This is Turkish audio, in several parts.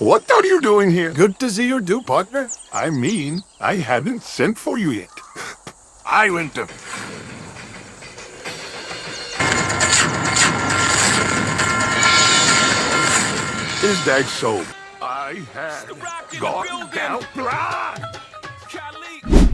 What are you doing here? Good to see you too, partner. I mean, I haven't sent for you yet. I went to. Is that so? I have gone down.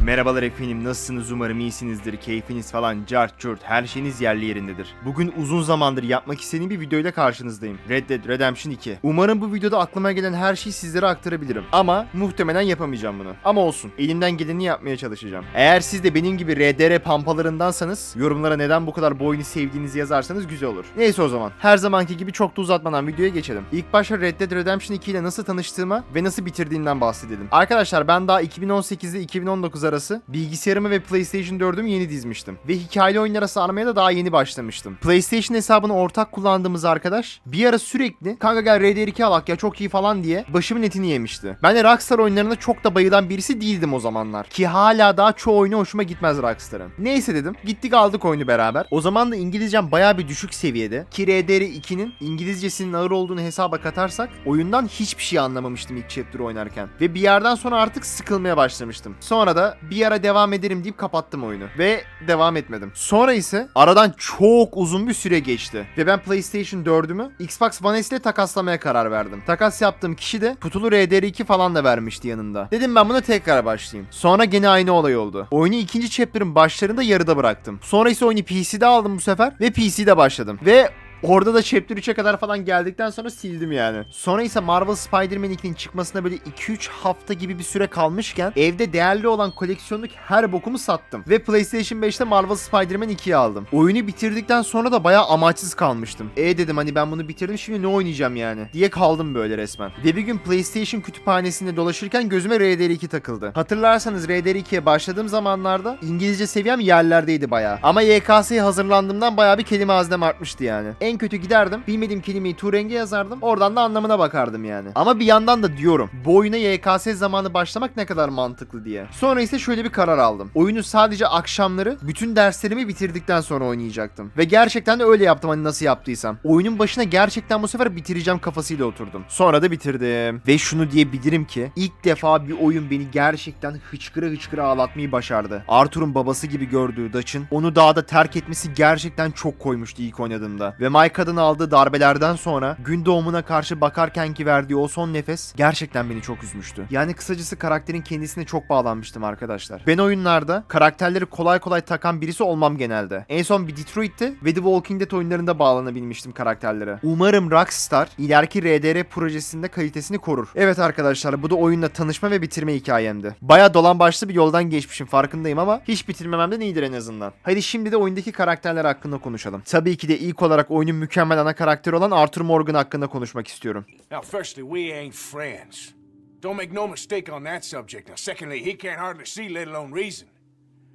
Merhabalar efendim nasılsınız umarım iyisinizdir keyfiniz falan cart curt her şeyiniz yerli yerindedir. Bugün uzun zamandır yapmak istediğim bir videoyla karşınızdayım. Red Dead Redemption 2. Umarım bu videoda aklıma gelen her şeyi sizlere aktarabilirim. Ama muhtemelen yapamayacağım bunu. Ama olsun elimden geleni yapmaya çalışacağım. Eğer siz de benim gibi RDR pampalarındansanız yorumlara neden bu kadar bu oyunu sevdiğinizi yazarsanız güzel olur. Neyse o zaman her zamanki gibi çok da uzatmadan videoya geçelim. İlk başta Red Dead Redemption 2 ile nasıl tanıştığıma ve nasıl bitirdiğimden bahsedelim. Arkadaşlar ben daha 2018 ile 2019 arası bilgisayarımı ve PlayStation 4'ümü yeni dizmiştim. Ve hikayeli oyunlara sarmaya da daha yeni başlamıştım. PlayStation hesabını ortak kullandığımız arkadaş bir ara sürekli kanka gel RDR2 alak ya çok iyi falan diye başımın etini yemişti. Ben de Rockstar oyunlarına çok da bayılan birisi değildim o zamanlar. Ki hala daha çoğu oyunu hoşuma gitmez Rockstar'ın. Neyse dedim gittik aldık oyunu beraber. O zaman da İngilizcem baya bir düşük seviyede. Ki RDR2'nin İngilizcesinin ağır olduğunu hesaba katarsak oyundan hiçbir şey anlamamıştım ilk chapter oynarken. Ve bir yerden sonra artık sıkılmaya başlamıştım. Sonra da bir ara devam ederim deyip kapattım oyunu. Ve devam etmedim. Sonra ise aradan çok uzun bir süre geçti. Ve ben PlayStation 4'ümü Xbox One S ile takaslamaya karar verdim. Takas yaptığım kişi de kutulu RDR2 falan da vermişti yanında. Dedim ben buna tekrar başlayayım. Sonra gene aynı olay oldu. Oyunu ikinci chapter'ın başlarında yarıda bıraktım. Sonra ise oyunu PC'de aldım bu sefer ve PC'de başladım. Ve Orada da Chapter 3'e kadar falan geldikten sonra sildim yani. Sonra ise Marvel Spider-Man 2'nin çıkmasına böyle 2-3 hafta gibi bir süre kalmışken evde değerli olan koleksiyonluk her bokumu sattım. Ve PlayStation 5'te Marvel Spider-Man 2'yi aldım. Oyunu bitirdikten sonra da bayağı amaçsız kalmıştım. E dedim hani ben bunu bitirdim şimdi ne oynayacağım yani diye kaldım böyle resmen. Ve bir gün PlayStation kütüphanesinde dolaşırken gözüme RDR2 takıldı. Hatırlarsanız RDR2'ye başladığım zamanlarda İngilizce seviyem yerlerdeydi bayağı. Ama YKS'ye hazırlandığımdan bayağı bir kelime haznem artmıştı yani. En kötü giderdim. Bilmediğim kelimeyi Turing'e yazardım. Oradan da anlamına bakardım yani. Ama bir yandan da diyorum. Bu oyuna YKS zamanı başlamak ne kadar mantıklı diye. Sonra ise şöyle bir karar aldım. Oyunu sadece akşamları bütün derslerimi bitirdikten sonra oynayacaktım. Ve gerçekten de öyle yaptım hani nasıl yaptıysam. Oyunun başına gerçekten bu sefer bitireceğim kafasıyla oturdum. Sonra da bitirdim. Ve şunu diyebilirim ki ilk defa bir oyun beni gerçekten hıçkıra hıçkıra ağlatmayı başardı. Arthur'un babası gibi gördüğü Dutch'ın onu dağda terk etmesi gerçekten çok koymuştu ilk oynadığımda. Ve Adını aldığı darbelerden sonra gün doğumuna karşı bakarken ki verdiği o son nefes gerçekten beni çok üzmüştü. Yani kısacası karakterin kendisine çok bağlanmıştım arkadaşlar. Ben oyunlarda karakterleri kolay kolay takan birisi olmam genelde. En son bir Detroit'te ve The Walking Dead oyunlarında bağlanabilmiştim karakterlere. Umarım Rockstar ileriki RDR projesinde kalitesini korur. Evet arkadaşlar bu da oyunla tanışma ve bitirme hikayemdi. Baya dolan başlı bir yoldan geçmişim farkındayım ama hiç bitirmememden iyidir en azından. Hadi şimdi de oyundaki karakterler hakkında konuşalım. Tabii ki de ilk olarak oyunun mükemmel ana karakteri olan Arthur Morgan hakkında konuşmak istiyorum. Now, firstly, we ain't friends. Don't make no mistake on that subject. Now, secondly, he can't hardly see, let alone reason.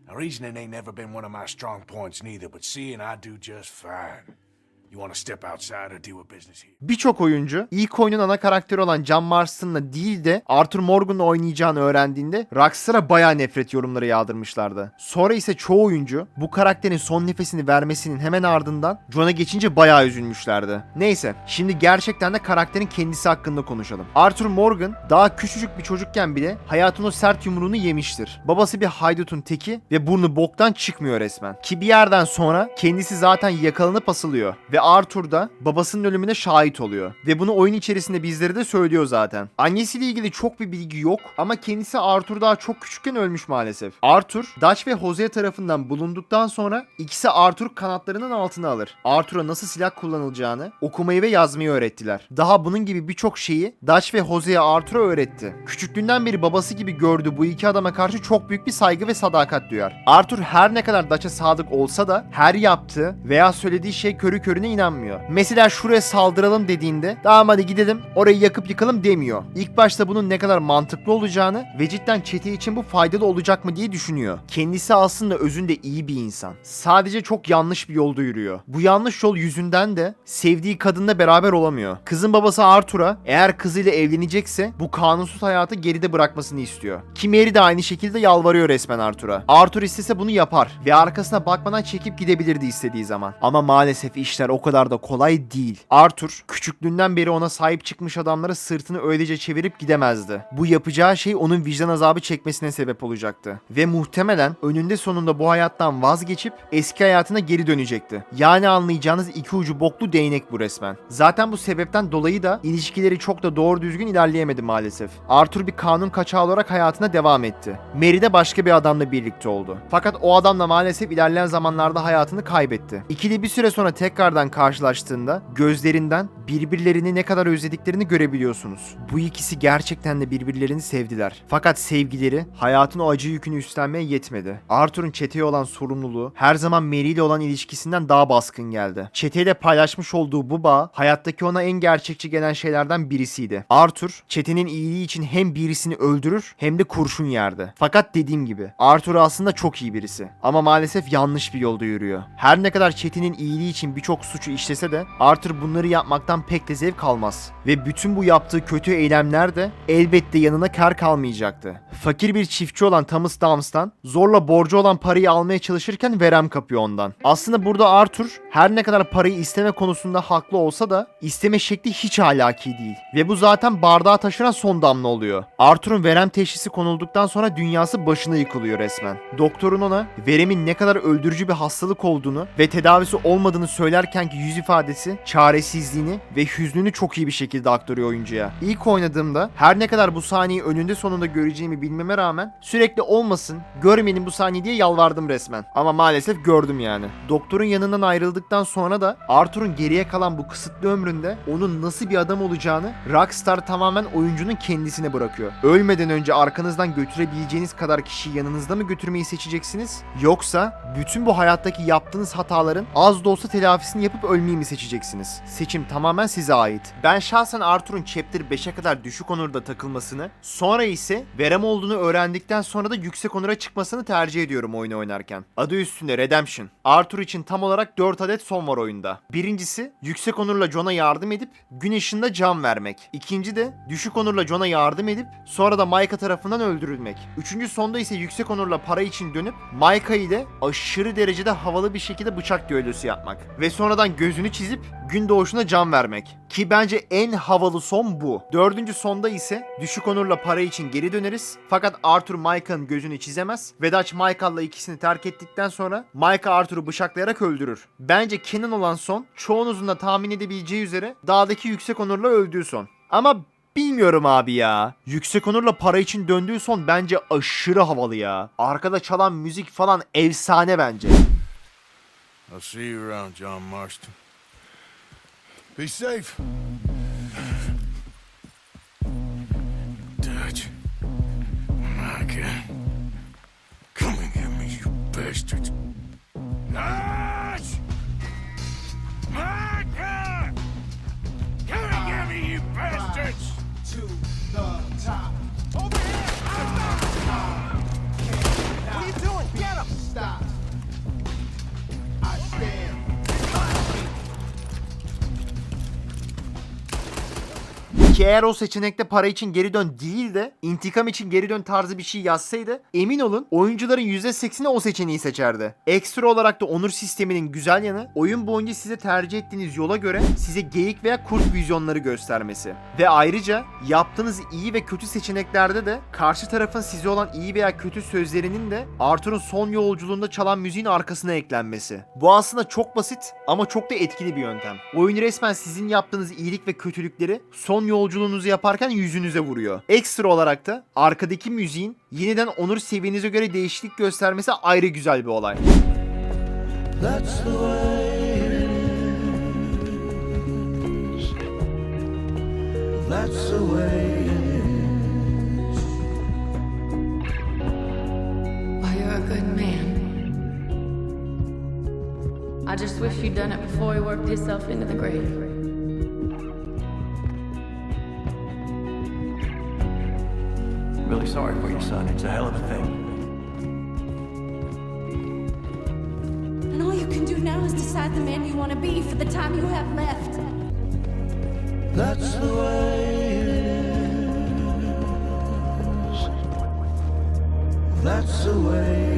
Now, reasoning ain't never been one of my strong points neither, but seeing I do just fine. Birçok oyuncu ilk oyunun ana karakteri olan John Marston'la değil de Arthur Morgan'la oynayacağını öğrendiğinde Rockstar'a bayağı nefret yorumları yağdırmışlardı. Sonra ise çoğu oyuncu bu karakterin son nefesini vermesinin hemen ardından John'a geçince bayağı üzülmüşlerdi. Neyse şimdi gerçekten de karakterin kendisi hakkında konuşalım. Arthur Morgan daha küçücük bir çocukken bile hayatın o sert yumruğunu yemiştir. Babası bir haydutun teki ve burnu boktan çıkmıyor resmen. Ki bir yerden sonra kendisi zaten yakalanıp asılıyor. Ve Arthur da babasının ölümüne şahit oluyor. Ve bunu oyun içerisinde bizlere de söylüyor zaten. Annesiyle ilgili çok bir bilgi yok ama kendisi Arthur daha çok küçükken ölmüş maalesef. Arthur, Dutch ve Jose tarafından bulunduktan sonra ikisi Arthur kanatlarının altına alır. Arthur'a nasıl silah kullanılacağını, okumayı ve yazmayı öğrettiler. Daha bunun gibi birçok şeyi Dutch ve Jose'ye Arthur'a öğretti. Küçüklüğünden beri babası gibi gördüğü bu iki adama karşı çok büyük bir saygı ve sadakat duyar. Arthur her ne kadar Dutch'a sadık olsa da her yaptığı veya söylediği şey körü körüne inanmıyor. Mesela şuraya saldıralım dediğinde tamam hadi gidelim orayı yakıp yıkalım demiyor. İlk başta bunun ne kadar mantıklı olacağını ve cidden çete için bu faydalı olacak mı diye düşünüyor. Kendisi aslında özünde iyi bir insan. Sadece çok yanlış bir yolda yürüyor. Bu yanlış yol yüzünden de sevdiği kadınla beraber olamıyor. Kızın babası Arthur'a eğer kızıyla evlenecekse bu kanunsuz hayatı geride bırakmasını istiyor. Ki Mary de aynı şekilde yalvarıyor resmen Arthur'a. Arthur istese bunu yapar ve arkasına bakmadan çekip gidebilirdi istediği zaman. Ama maalesef işler o o kadar da kolay değil. Arthur küçüklüğünden beri ona sahip çıkmış adamlara sırtını öylece çevirip gidemezdi. Bu yapacağı şey onun vicdan azabı çekmesine sebep olacaktı. Ve muhtemelen önünde sonunda bu hayattan vazgeçip eski hayatına geri dönecekti. Yani anlayacağınız iki ucu boklu değnek bu resmen. Zaten bu sebepten dolayı da ilişkileri çok da doğru düzgün ilerleyemedi maalesef. Arthur bir kanun kaçağı olarak hayatına devam etti. Mary de başka bir adamla birlikte oldu. Fakat o adamla maalesef ilerleyen zamanlarda hayatını kaybetti. İkili bir süre sonra tekrardan karşılaştığında gözlerinden birbirlerini ne kadar özlediklerini görebiliyorsunuz. Bu ikisi gerçekten de birbirlerini sevdiler. Fakat sevgileri hayatın o acı yükünü üstlenmeye yetmedi. Arthur'un çeteye olan sorumluluğu her zaman Mary ile olan ilişkisinden daha baskın geldi. Çeteyle paylaşmış olduğu bu bağ hayattaki ona en gerçekçi gelen şeylerden birisiydi. Arthur çetenin iyiliği için hem birisini öldürür hem de kurşun yerdi. Fakat dediğim gibi Arthur aslında çok iyi birisi. Ama maalesef yanlış bir yolda yürüyor. Her ne kadar çetenin iyiliği için birçok suçu işlese de Arthur bunları yapmaktan pek de zevk almaz. Ve bütün bu yaptığı kötü eylemler de elbette yanına kar kalmayacaktı. Fakir bir çiftçi olan Thomas Downs'tan zorla borcu olan parayı almaya çalışırken verem kapıyor ondan. Aslında burada Arthur her ne kadar parayı isteme konusunda haklı olsa da isteme şekli hiç ahlaki değil. Ve bu zaten bardağa taşıran son damla oluyor. Arthur'un verem teşhisi konulduktan sonra dünyası başına yıkılıyor resmen. Doktorun ona veremin ne kadar öldürücü bir hastalık olduğunu ve tedavisi olmadığını söylerkenki yüz ifadesi, çaresizliğini ve hüznünü çok iyi bir şekilde aktarıyor oyuncuya. İlk oynadığımda her ne kadar bu sahneyi önünde sonunda göreceğimi bilmeme rağmen sürekli olmasın, görmeyin bu sahneyi diye yalvardım resmen. Ama maalesef gördüm yani. Doktorun yanından ayrıldıktan sonra da Arthur'un geriye kalan bu kısıtlı ömründe onun nasıl bir adam olacağını Rockstar tamamen oyuncunun kendisine bırakıyor. Ölmeden önce arkanızdan götürebileceğiniz kadar kişiyi yanınızda mı götürmeyi seçeceksiniz? Yoksa bütün bu hayattaki yaptığınız hataların az da olsa telafisini yapıp ölmeyi mi seçeceksiniz? Seçim tamamen size ait. Ben şahsen Arthur'un Chapter 5'e kadar düşük onurda takılmasını, sonra ise verem olduğunu öğrendikten sonra da yüksek onura çıkmasını tercih ediyorum oyunu oynarken. Adı üstünde Redemption. Arthur için tam olarak 4 adet son var oyunda. Birincisi yüksek onurla John'a yardım edip gün ışığında can vermek. İkinci de düşük onurla John'a yardım edip sonra da Micah tarafından öldürülmek. Üçüncü sonda ise yüksek onurla para için dönüp Micah ile aşırı derecede havalı bir şekilde bıçak düellosu yapmak. Ve sonradan gözünü çizip gün doğuşuna can vermek. Ki bence en havalı son bu. Dördüncü sonda ise düşük onurla para için geri döneriz. Fakat Arthur Micah'ın gözünü çizemez. Ve Dutch Micah'la ikisini terk ettikten sonra Micah Arthur'u bıçaklayarak öldürür. Bence canon olan son çoğunuzun da tahmin edebileceği üzere dağdaki yüksek onurla öldüğü son. Ama Bilmiyorum abi ya. Yüksek onurla para için döndüğü son bence aşırı havalı ya. Arkada çalan müzik falan efsane bence. I'll see you around, John Marston. Be safe. Ki eğer o seçenekte para için geri dön değil de intikam için geri dön tarzı bir şey yazsaydı emin olun oyuncuların %80'i o seçeneği seçerdi. Ekstra olarak da onur sisteminin güzel yanı oyun boyunca size tercih ettiğiniz yola göre size geyik veya kurt vizyonları göstermesi. Ve ayrıca yaptığınız iyi ve kötü seçeneklerde de karşı tarafın size olan iyi veya kötü sözlerinin de Arthur'un son yolculuğunda çalan müziğin arkasına eklenmesi. Bu aslında çok basit ama çok da etkili bir yöntem. Oyun resmen sizin yaptığınız iyilik ve kötülükleri son yolculuğunuzu yaparken yüzünüze vuruyor. Ekstra olarak da arkadaki müziğin yeniden onur seviyenize göre değişiklik göstermesi ayrı güzel bir olay. That's the way it is. That's the way it is. Well, you're a good man. I just wish you'd done it before he worked himself into the grave. Really sorry for your son. It's a hell of a thing. And all you can do now is decide the man you want to be for the time you have left. That's the way it is. That's the way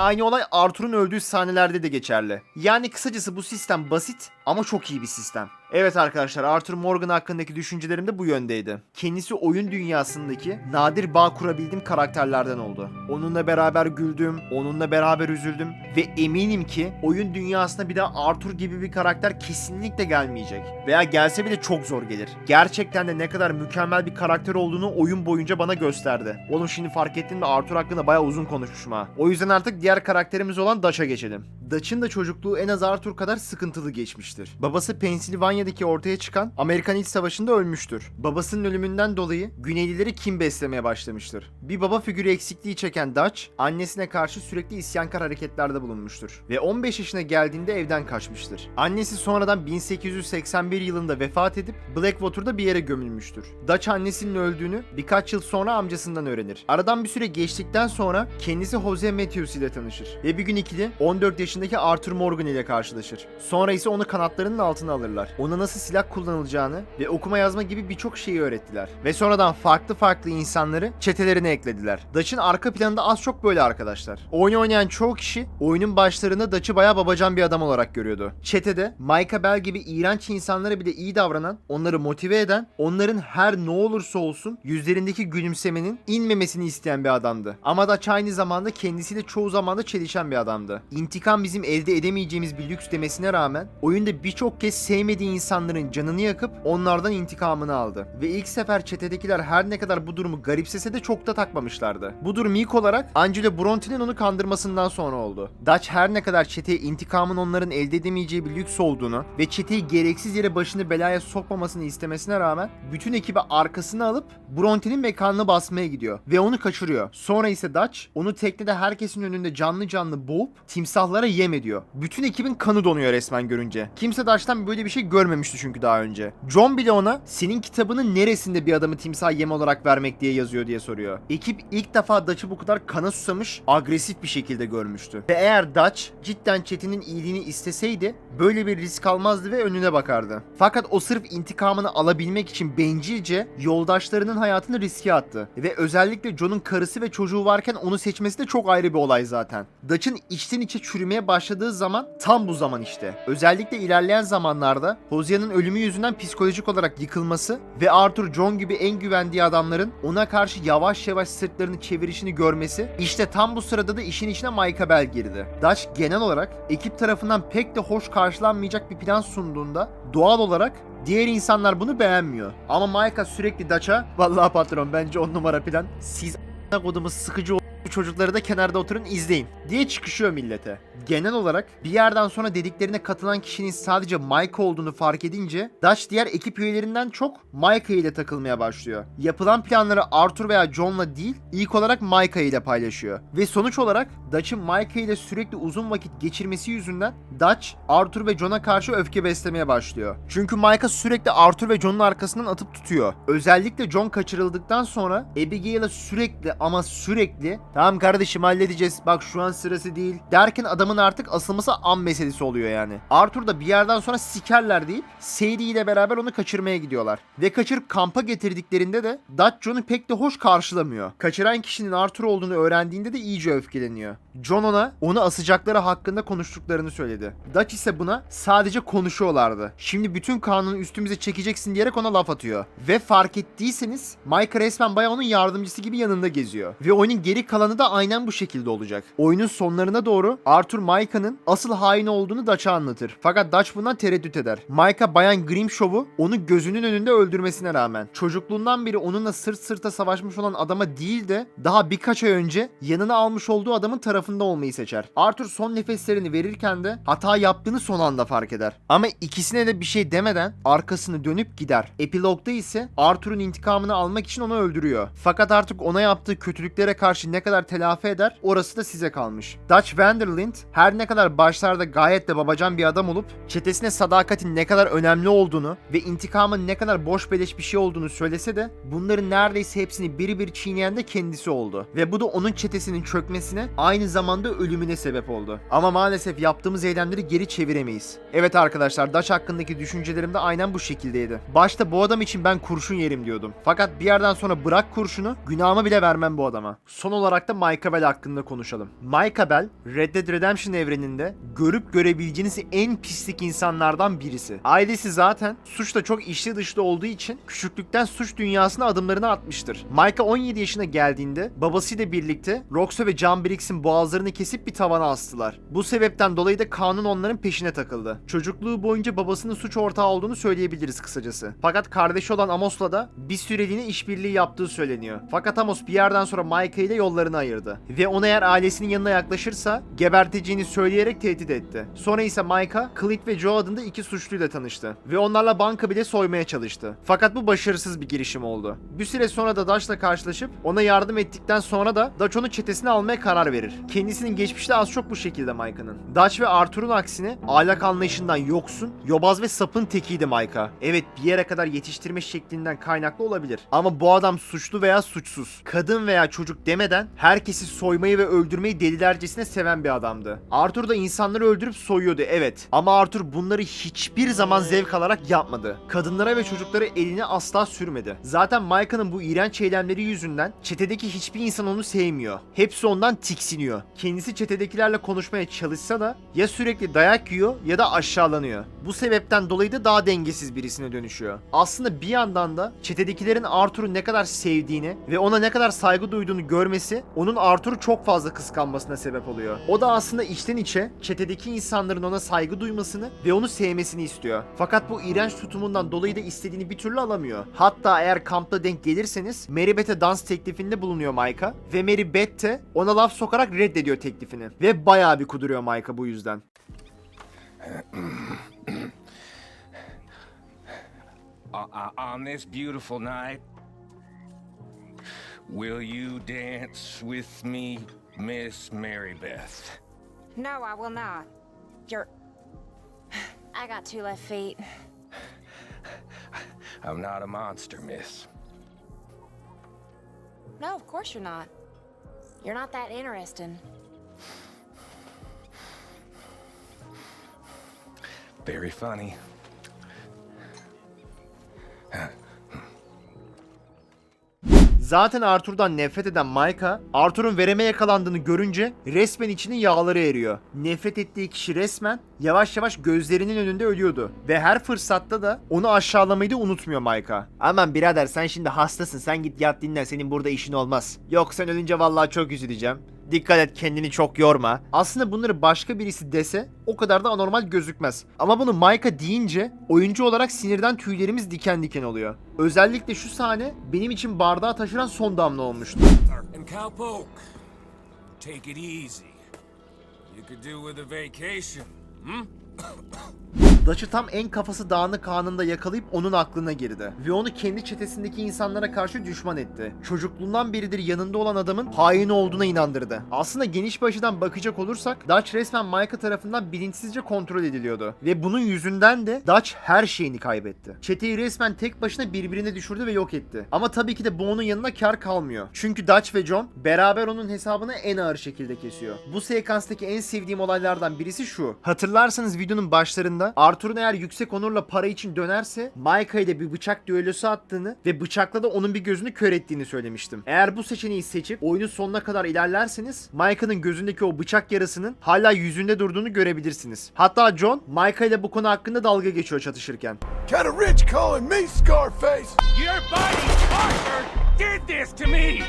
aynı olay Arthur'un öldüğü sahnelerde de geçerli. Yani kısacası bu sistem basit ama çok iyi bir sistem. Evet arkadaşlar Arthur Morgan hakkındaki düşüncelerim de bu yöndeydi. Kendisi oyun dünyasındaki nadir bağ kurabildiğim karakterlerden oldu. Onunla beraber güldüm, onunla beraber üzüldüm ve eminim ki oyun dünyasına bir daha Arthur gibi bir karakter kesinlikle gelmeyecek. Veya gelse bile çok zor gelir. Gerçekten de ne kadar mükemmel bir karakter olduğunu oyun boyunca bana gösterdi. Oğlum şimdi fark ettim de Arthur hakkında bayağı uzun konuşmuşum ha. O yüzden artık diğer karakterimiz olan Dutch'a geçelim. Dutch'ın da çocukluğu en az Arthur kadar sıkıntılı geçmiştir. Babası Pensilvanya'daki ortaya çıkan Amerikan İç Savaşı'nda ölmüştür. Babasının ölümünden dolayı Güneylileri kim beslemeye başlamıştır. Bir baba figürü eksikliği çeken Dutch, annesine karşı sürekli isyankar hareketlerde bulunmuştur. Ve 15 yaşına geldiğinde evden kaçmıştır. Annesi sonradan 1881 yılında vefat edip Blackwater'da bir yere gömülmüştür. Dutch annesinin öldüğünü birkaç yıl sonra amcasından öğrenir. Aradan bir süre geçtikten sonra kendisi Jose Matthews ile tanışır. Ve bir gün ikili 14 yaşındaki Arthur Morgan ile karşılaşır. Sonra ise onu kanatlarının altına alırlar. Ona nasıl silah kullanılacağını ve okuma yazma gibi birçok şeyi öğrettiler. Ve sonradan farklı farklı insanları çetelerine eklediler. Dutch'ın arka planında az çok böyle arkadaşlar. Oyunu oynayan çoğu kişi oyunun başlarında Dutch'ı bayağı babacan bir adam olarak görüyordu. Çetede Micah Bell gibi iğrenç insanlara bile iyi davranan, onları motive eden, onların her ne olursa olsun yüzlerindeki gülümsemenin inmemesini isteyen bir adamdı. Ama Dutch aynı zamanda kendisiyle çoğu zamanda çelişen bir adamdı. İntikam bizim elde edemeyeceğimiz bir lüks demesine rağmen oyunda birçok kez sevmediği insanların canını yakıp onlardan intikamını aldı. Ve ilk sefer çetedekiler her ne kadar bu durumu garipsese de çok da takmamışlardı. Bu durum ilk olarak Angelo Bronte'nin onu kandırmasından sonra oldu. Dutch her ne kadar çeteye intikamın onların elde edemeyeceği bir lüks olduğunu ve çeteyi gereksiz yere başını belaya sokmamasını istemesine rağmen bütün ekibi arkasına alıp Bronte'nin mekanını basmaya gidiyor ve onu kaçırıyor. Sonra ise Dutch onu teknede herkesin önünde canlı canlı boğup timsahlara yem ediyor. Bütün ekibin kanı donuyor resmen görünce. Kimse Dutch'tan böyle bir şey görmemişti çünkü daha önce. John bile ona senin kitabının neresinde bir adamı timsah yem olarak vermek diye yazıyor diye soruyor. Ekip ilk defa Dutch'ı bu kadar kana susamış, agresif bir şekilde görmüştü. Ve eğer Dutch cidden Chet'in iyiliğini isteseydi böyle bir risk almazdı ve önüne bakardı. Fakat o sırf intikamını alabilmek için bencilce yoldaşlarının hayatını riske attı. Ve özellikle John'un karısı ve çocuğu varken onu seçmesi de çok ayrı bir olay zaten. Dutch'ın içten içe çürümeye başladığı zaman tam bu zaman işte. Özellikle ilerleyen zamanlarda Hosea'nın ölümü yüzünden psikolojik olarak yıkılması ve Arthur John gibi en güvendiği adamların ona karşı yavaş yavaş sırtlarını çevirişini görmesi işte tam bu sırada da işin içine Micah Bell girdi. Dutch genel olarak ekip tarafından pek de hoş karşılanmayacak bir plan sunduğunda doğal olarak Diğer insanlar bunu beğenmiyor. Ama Micah sürekli Dutch'a vallahi patron bence on numara plan. Siz a**ına kodumu sıkıcı çocukları da kenarda oturun izleyin diye çıkışıyor millete. Genel olarak bir yerden sonra dediklerine katılan kişinin sadece Mike olduğunu fark edince Dutch diğer ekip üyelerinden çok Micah ile takılmaya başlıyor. Yapılan planları Arthur veya John'la değil ilk olarak Micah ile paylaşıyor. Ve sonuç olarak Dutch'ın Micah ile sürekli uzun vakit geçirmesi yüzünden Dutch, Arthur ve John'a karşı öfke beslemeye başlıyor. Çünkü Micah sürekli Arthur ve John'un arkasından atıp tutuyor. Özellikle John kaçırıldıktan sonra Abigail'a sürekli ama sürekli Tamam kardeşim halledeceğiz. Bak şu an sırası değil. Derken adamın artık asılması an meselesi oluyor yani. Arthur da bir yerden sonra sikerler deyip Sadie ile beraber onu kaçırmaya gidiyorlar. Ve kaçırıp kampa getirdiklerinde de Dutch John'u pek de hoş karşılamıyor. Kaçıran kişinin Arthur olduğunu öğrendiğinde de iyice öfkeleniyor. John ona onu asacakları hakkında konuştuklarını söyledi. Dutch ise buna sadece konuşuyorlardı. Şimdi bütün kanunu üstümüze çekeceksin diyerek ona laf atıyor. Ve fark ettiyseniz Mike resmen bayağı onun yardımcısı gibi yanında geziyor. Ve oyunun geri kalanı da aynen bu şekilde olacak. Oyunun sonlarına doğru Arthur Micah'nın asıl hain olduğunu Dutch'a anlatır. Fakat Dutch bundan tereddüt eder. Micah Bayan Grimshaw'u onu gözünün önünde öldürmesine rağmen çocukluğundan beri onunla sırt sırta savaşmış olan adama değil de daha birkaç ay önce yanına almış olduğu adamın tarafında olmayı seçer. Arthur son nefeslerini verirken de hata yaptığını son anda fark eder. Ama ikisine de bir şey demeden arkasını dönüp gider. Epilogda ise Arthur'un intikamını almak için onu öldürüyor. Fakat artık ona yaptığı kötülüklere karşı ne kadar kadar telafi eder orası da size kalmış. Dutch Vanderlind her ne kadar başlarda gayet de babacan bir adam olup çetesine sadakatin ne kadar önemli olduğunu ve intikamın ne kadar boş beleş bir şey olduğunu söylese de bunların neredeyse hepsini biri bir çiğneyen de kendisi oldu. Ve bu da onun çetesinin çökmesine aynı zamanda ölümüne sebep oldu. Ama maalesef yaptığımız eylemleri geri çeviremeyiz. Evet arkadaşlar Dutch hakkındaki düşüncelerim de aynen bu şekildeydi. Başta bu adam için ben kurşun yerim diyordum. Fakat bir yerden sonra bırak kurşunu günahımı bile vermem bu adama. Son olarak da Micah Bell hakkında konuşalım. Bell Red Dead Redemption evreninde görüp görebileceğiniz en pislik insanlardan birisi. Ailesi zaten suçta çok içli dışlı olduğu için küçüklükten suç dünyasına adımlarını atmıştır. Micah 17 yaşına geldiğinde babasıyla birlikte Roxo ve John Briggs'in boğazlarını kesip bir tavana astılar. Bu sebepten dolayı da kanun onların peşine takıldı. Çocukluğu boyunca babasının suç ortağı olduğunu söyleyebiliriz kısacası. Fakat kardeşi olan Amos'la da bir süreliğine işbirliği yaptığı söyleniyor. Fakat Amos bir yerden sonra Micah ile yollarını ayırdı. Ve ona eğer ailesinin yanına yaklaşırsa geberteceğini söyleyerek tehdit etti. Sonra ise Micah, Click ve Joe adında iki suçluyla tanıştı. Ve onlarla banka bile soymaya çalıştı. Fakat bu başarısız bir girişim oldu. Bir süre sonra da Dutch'la karşılaşıp ona yardım ettikten sonra da Dutch onu çetesine almaya karar verir. Kendisinin geçmişte az çok bu şekilde Micah'nın. Dutch ve Arthur'un aksine ahlak anlayışından yoksun, yobaz ve sapın tekiydi Micah. Evet bir yere kadar yetiştirme şeklinden kaynaklı olabilir. Ama bu adam suçlu veya suçsuz, kadın veya çocuk demeden herkesi soymayı ve öldürmeyi delilercesine seven bir adamdı. Arthur da insanları öldürüp soyuyordu evet. Ama Arthur bunları hiçbir zaman zevk alarak yapmadı. Kadınlara ve çocuklara elini asla sürmedi. Zaten Micah'nın bu iğrenç eylemleri yüzünden çetedeki hiçbir insan onu sevmiyor. Hepsi ondan tiksiniyor. Kendisi çetedekilerle konuşmaya çalışsa da ya sürekli dayak yiyor ya da aşağılanıyor. Bu sebepten dolayı da daha dengesiz birisine dönüşüyor. Aslında bir yandan da çetedekilerin Arthur'u ne kadar sevdiğini ve ona ne kadar saygı duyduğunu görmesi onun Arthur'u çok fazla kıskanmasına sebep oluyor. O da aslında içten içe çetedeki insanların ona saygı duymasını ve onu sevmesini istiyor. Fakat bu iğrenç tutumundan dolayı da istediğini bir türlü alamıyor. Hatta eğer kampta denk gelirseniz Mary Beth'e dans teklifinde bulunuyor Micah ve Mary Beth de ona laf sokarak reddediyor teklifini. Ve bayağı bir kuduruyor Micah bu yüzden. uh, uh, on this beautiful night, will you dance with me, Miss Mary Beth? No, I will not. You're. I got two left feet. I'm not a monster, miss. No, of course you're not. You're not that interesting. Very funny. Zaten Arthur'dan nefret eden Micah, Arthur'un vereme yakalandığını görünce resmen içinin yağları eriyor. Nefret ettiği kişi resmen yavaş yavaş gözlerinin önünde ölüyordu. Ve her fırsatta da onu aşağılamayı da unutmuyor Micah. Aman birader sen şimdi hastasın sen git yat dinlen senin burada işin olmaz. Yok sen ölünce vallahi çok üzüleceğim. Dikkat et kendini çok yorma. Aslında bunları başka birisi dese o kadar da anormal gözükmez. Ama bunu Micah deyince oyuncu olarak sinirden tüylerimiz diken diken oluyor. Özellikle şu sahne benim için bardağı taşıran son damla olmuştu. Dutch'ı tam en kafası dağınık anında yakalayıp onun aklına girdi. Ve onu kendi çetesindeki insanlara karşı düşman etti. Çocukluğundan beridir yanında olan adamın hain olduğuna inandırdı. Aslında geniş bir açıdan bakacak olursak Dutch resmen Micah tarafından bilinçsizce kontrol ediliyordu. Ve bunun yüzünden de Dutch her şeyini kaybetti. Çeteyi resmen tek başına birbirine düşürdü ve yok etti. Ama tabii ki de bu onun yanına kar kalmıyor. Çünkü Dutch ve John beraber onun hesabını en ağır şekilde kesiyor. Bu sekanstaki en sevdiğim olaylardan birisi şu. Hatırlarsanız videonun başlarında Arthur'un eğer yüksek onurla para için dönerse Micah ile bir bıçak düellosu attığını ve bıçakla da onun bir gözünü kör ettiğini söylemiştim. Eğer bu seçeneği seçip oyunu sonuna kadar ilerlerseniz Micah'ın gözündeki o bıçak yarasının hala yüzünde durduğunu görebilirsiniz. Hatta John Micah ile bu konu hakkında dalga geçiyor çatışırken. Kinda rich calling me Scarface. Your buddy Parker did this to me.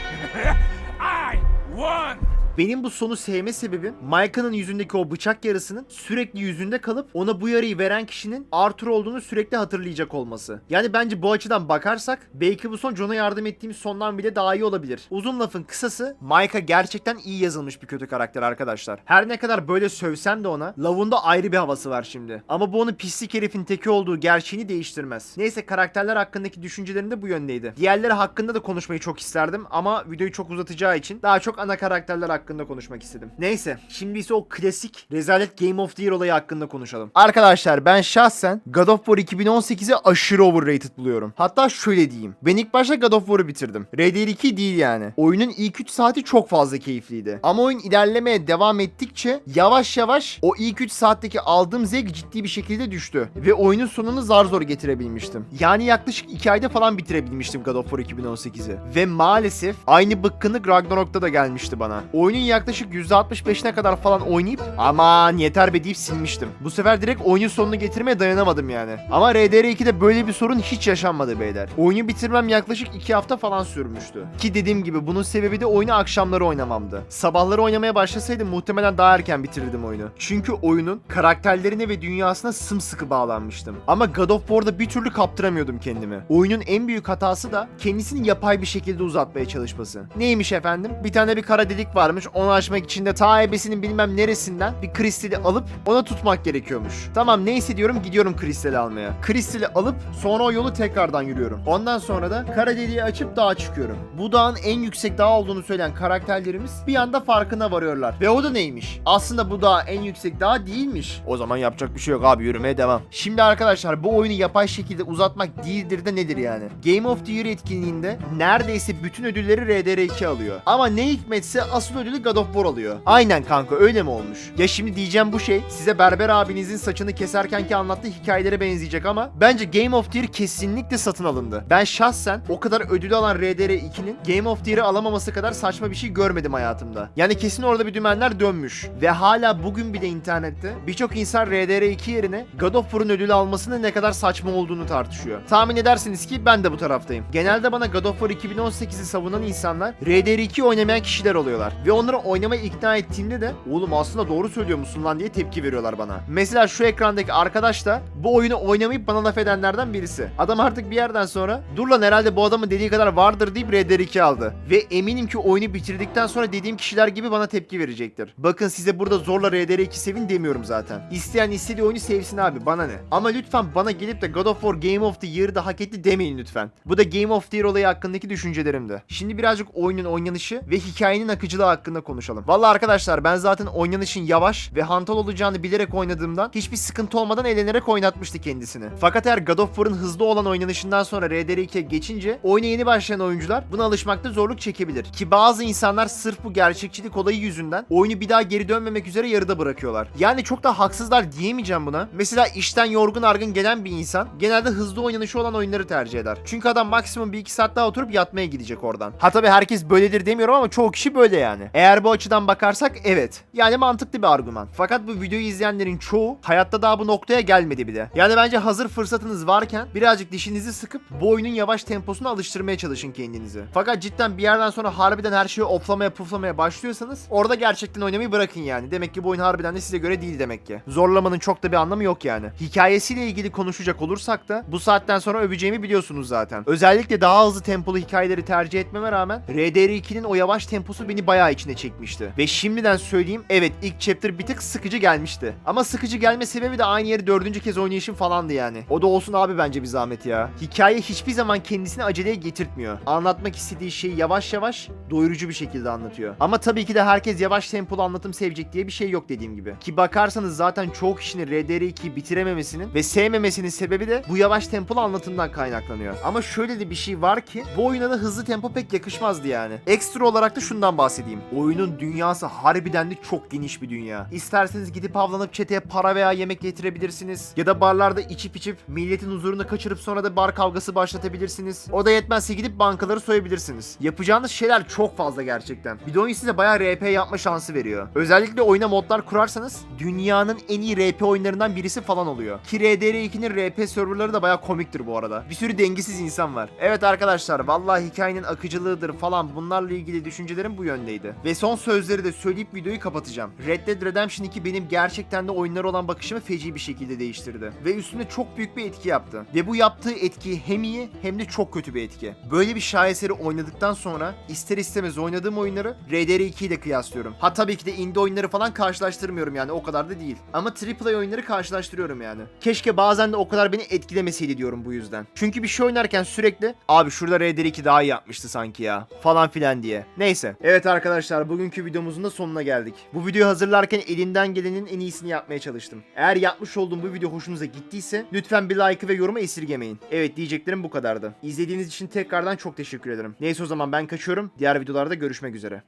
I won. Benim bu sonu sevme sebebim Micah'nın yüzündeki o bıçak yarısının sürekli yüzünde kalıp ona bu yarayı veren kişinin Arthur olduğunu sürekli hatırlayacak olması. Yani bence bu açıdan bakarsak belki bu son John'a yardım ettiğimiz sondan bile daha iyi olabilir. Uzun lafın kısası Micah gerçekten iyi yazılmış bir kötü karakter arkadaşlar. Her ne kadar böyle sövsem de ona Love'un ayrı bir havası var şimdi. Ama bu onun pislik herifin teki olduğu gerçeğini değiştirmez. Neyse karakterler hakkındaki düşüncelerim de bu yöndeydi. Diğerleri hakkında da konuşmayı çok isterdim ama videoyu çok uzatacağı için daha çok ana karakterler hakkında konuşmak istedim. Neyse şimdi ise o klasik rezalet Game of the Year olayı hakkında konuşalım. Arkadaşlar ben şahsen God of War 2018'i aşırı overrated buluyorum. Hatta şöyle diyeyim. Ben ilk başta God of War'u bitirdim. RDR2 değil yani. Oyunun ilk 3 saati çok fazla keyifliydi. Ama oyun ilerlemeye devam ettikçe yavaş yavaş o ilk 3 saatteki aldığım zevk ciddi bir şekilde düştü. Ve oyunun sonunu zar zor getirebilmiştim. Yani yaklaşık 2 ayda falan bitirebilmiştim God of War 2018'i. Ve maalesef aynı bıkkınlık Ragnarok'ta da gelmişti bana. Oyunun yaklaşık %65'ine kadar falan oynayıp aman yeter be deyip silmiştim. Bu sefer direkt oyunun sonunu getirmeye dayanamadım yani. Ama RDR2'de böyle bir sorun hiç yaşanmadı beyler. Oyunu bitirmem yaklaşık 2 hafta falan sürmüştü. Ki dediğim gibi bunun sebebi de oyunu akşamları oynamamdı. Sabahları oynamaya başlasaydım muhtemelen daha erken bitirirdim oyunu. Çünkü oyunun karakterlerine ve dünyasına sımsıkı bağlanmıştım. Ama God of War'da bir türlü kaptıramıyordum kendimi. Oyunun en büyük hatası da kendisini yapay bir şekilde uzatmaya çalışması. Neymiş efendim? Bir tane bir kara delik varmış. Onu açmak için de ta ebesinin bilmem neresinden bir kristali alıp ona tutmak gerekiyormuş. Tamam neyse diyorum gidiyorum kristali almaya. Kristali alıp sonra o yolu tekrardan yürüyorum. Ondan sonra da kara deliği açıp dağa çıkıyorum. Bu dağın en yüksek dağ olduğunu söyleyen karakterlerimiz bir anda farkına varıyorlar. Ve o da neymiş? Aslında bu dağ en yüksek dağ değilmiş. O zaman yapacak bir şey yok abi yürümeye devam. Şimdi arkadaşlar bu oyunu yapay şekilde uzatmak değildir de nedir yani? Game of the Year etkinliğinde neredeyse bütün ödülleri RDR2 alıyor. Ama ne hikmetse asıl ödülü God of War alıyor. Aynen kanka öyle mi olmuş? Ya şimdi diyeceğim bu şey size berber abinizin saçını keserkenki anlattığı hikayelere benzeyecek ama bence Game of the Year kesinlikle satın alındı. Ben şahsen o kadar ödül alan RDR2'nin Game of the Year'ı alamaması kadar saçma bir şey görmedim hayatımda. Yani kesin orada bir dümenler dönmüş. Ve hala bugün bile internette birçok insan RDR2 yerine God of War'un ödülü almasının ne kadar saçma olduğunu tartışıyor. Tahmin edersiniz ki ben de bu taraftayım. Genelde bana God of War 2018'i savunan insanlar RDR2 oynamayan kişiler oluyorlar. Ve onları oynamaya ikna ettiğimde de oğlum aslında doğru söylüyor musun lan diye tepki veriyorlar bana. Mesela şu ekrandaki arkadaş da bu oyunu oynamayıp bana laf edenlerden birisi. Adam artık bir yerden sonra dur lan herhalde bu adamın dediği kadar vardır deyip RDR2 aldı. Ve eminim ki oyunu bitirdikten sonra dediğim kişiler gibi bana tepki verecektir. Bakın size burada zorla RDR2 sevin demiyorum zaten. İsteyen istediği oyunu sevsin abi bana ne. Ama lütfen bana gelip de God of War Game of the Year'ı da hak etti demeyin lütfen. Bu da Game of the Year olayı hakkındaki düşüncelerimdi. Şimdi birazcık oyunun oynanışı ve hikayenin akıcılığı hakkında konuşalım. Vallahi arkadaşlar ben zaten oynanışın yavaş ve hantal olacağını bilerek oynadığımdan hiçbir sıkıntı olmadan eğlenerek oynatmıştı kendisini. Fakat eğer God of War'ın hızlı olan oynanışından sonra RDR2'ye geçince oyuna yeni başlayan oyuncular buna alışmakta zorluk çekebilir. Ki bazı insanlar sırf bu gerçekçilik olayı yüzünden oyunu bir daha geri dönmemek üzere yarıda bırakıyorlar. Yani çok da haksızlar diyemeyeceğim buna. Mesela işten yorgun argın gelen bir insan genelde hızlı oynanışı olan oyunları tercih eder. Çünkü adam maksimum 1-2 saat daha oturup yatmaya gidecek oradan. Ha tabi herkes böyledir demiyorum ama çoğu kişi böyle yani. Eğer bu açıdan bakarsak evet. Yani mantıklı bir argüman. Fakat bu videoyu izleyenlerin çoğu hayatta daha bu noktaya gelmedi bile. Yani bence hazır fırsatınız varken birazcık dişinizi sıkıp bu oyunun yavaş temposuna alıştırmaya çalışın kendinizi. Fakat cidden bir yerden sonra harbiden her şeyi oflamaya puflamaya başlıyorsanız orada gerçekten oynamayı bırakın yani. Demek ki bu oyun harbiden de size göre değil demek ki. Zorlamanın çok da bir anlamı yok yani. Hikayesiyle ilgili konuşacak olursak da bu saatten sonra öveceğimi biliyorsunuz zaten. Özellikle daha hızlı tempolu hikayeleri tercih etmeme rağmen RDR2'nin o yavaş temposu beni bayağı içine çekmişti. Ve şimdiden söyleyeyim evet ilk chapter bir tık sıkıcı gelmişti. Ama sıkıcı gelme sebebi de aynı yeri dördüncü kez oynayışım falandı yani. O da olsun abi bence bir zahmet ya. Hikaye hiçbir zaman kendisini aceleye getirtmiyor. Anlatmak istediği şeyi yavaş yavaş doyurucu bir şekilde anlatıyor. Ama tabii ki de herkes yavaş tempolu anlatım sevecek diye bir şey yok dediğim gibi. Ki bakarsanız zaten çoğu kişinin RDR2'yi bitirememesinin ve sevmemesinin sebebi de bu yavaş tempolu anlatımdan kaynaklanıyor. Ama şöyle de bir şey var ki bu oyuna da hızlı tempo pek yakışmazdı yani. Ekstra olarak da şundan bahsedeyim. Oyunun dünyası harbiden de çok geniş bir dünya. İsterseniz gidip avlanıp çeteye para veya yemek getirebilirsiniz. Ya da barlarda içip içip milletin huzurunu kaçırıp sonra da bar kavgası başlatabilirsiniz. O da yetmezse gidip bankaları soyabilirsiniz. Yapacağınız şeyler çok fazla gerçekten. Bir de oyun size bayağı RP yapma şansı veriyor. Özellikle oyuna modlar kurarsanız dünyanın en iyi RP oyunlarından birisi falan oluyor. Ki RDR2'nin RP serverları da bayağı komiktir bu arada. Bir sürü dengesiz insan var. Evet arkadaşlar vallahi hikayenin akıcılığıdır falan bunlarla ilgili düşüncelerim bu yöndeydi. Ve son sözleri de söyleyip videoyu kapatacağım. Red Dead Redemption 2 benim gerçekten de oyunlara olan bakışımı feci bir şekilde değiştirdi. Ve üstünde çok büyük bir etki yaptı. Ve bu yaptığı etki hem iyi hem de çok kötü bir etki. Böyle bir şaheseri oynadıktan sonra ister istemez oynadığım oyunları RDR2 ile kıyaslıyorum. Ha tabii ki de indie oyunları falan karşılaştırmıyorum yani o kadar da değil. Ama AAA oyunları karşılaştırıyorum yani. Keşke bazen de o kadar beni etkilemeseydi diyorum bu yüzden. Çünkü bir şey oynarken sürekli abi şurada RDR2 daha iyi yapmıştı sanki ya falan filan diye. Neyse. Evet arkadaşlar bugünkü videomuzun da sonuna geldik. Bu videoyu hazırlarken elimden gelenin en iyisini yapmaya çalıştım. Eğer yapmış olduğum bu video hoşunuza gittiyse lütfen bir like ve yorumu esirgemeyin. Evet diyeceklerim bu kadardı. İzlediğiniz için tekrardan çok teşekkür ederim. Neyse o zaman ben kaçıyorum. Diğer videolarda görüşmek üzere.